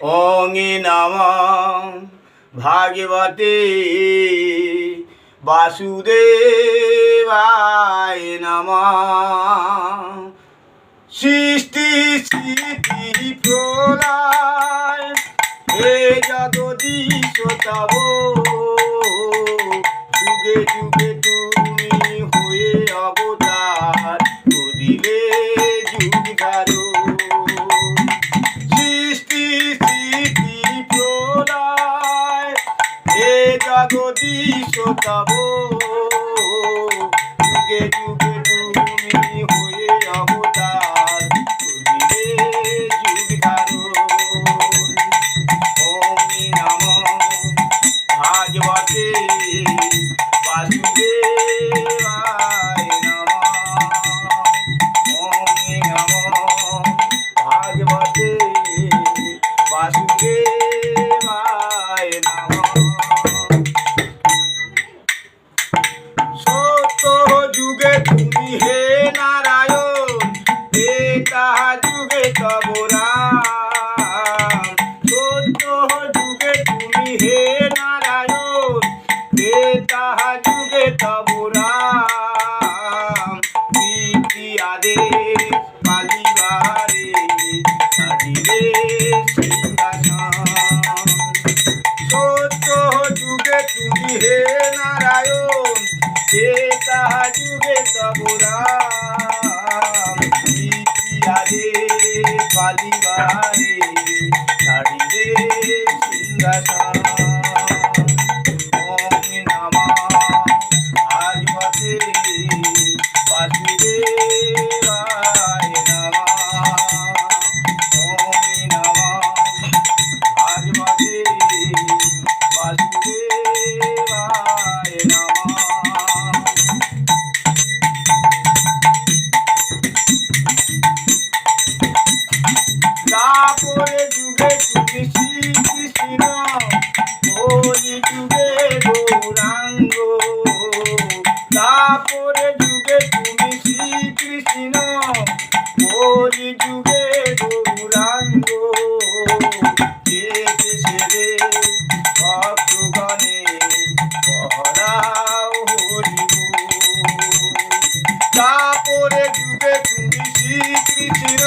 অঙে নাম ভাগবতে বাসুদেবায় নম। সৃষ্টি স্মৃতি প্রলয় হে যুগে যুগে তুমি তব যুগে যুগে যুগে তুমি হে নারায়ণ হে তাহা যুগে তব রাম সত্য যুগে তুমি হে নারায়ণ হে তাহা যুগে তব রাম প্রীতি আদেশ পালিবারে সাজিলে সত্য যুগে তুমি হে নারায়ণ তাহা যুগে তবরাম ইতিহাদে পালিবারে ছাড়িলে সিংহাসন তারপরে যুগে তুমি শ্রীকৃষ্ণ কলি যুগে গৌরাঙ্গ। তারপরে যুগে তুমি শ্রীকৃষ্ণ কলি যুগে গৌরাঙ্গ। দেশে ভক্তগণে পড়াও হরিব। তারপরে যুগে তুমি শ্রীকৃষ্ণ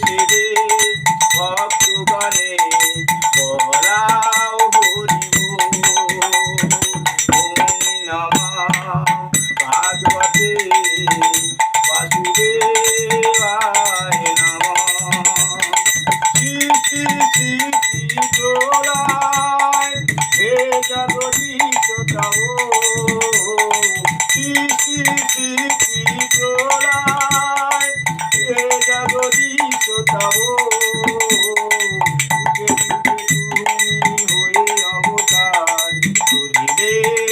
দেশে ভক্তগণে পড়াও হরিব নমঃ ভাগবতে বাসুদেবায় নমঃ তব সৃষ্টি সৃষ্টি প্রলয় যাব তুমি হয়ে অবতার তুলিলে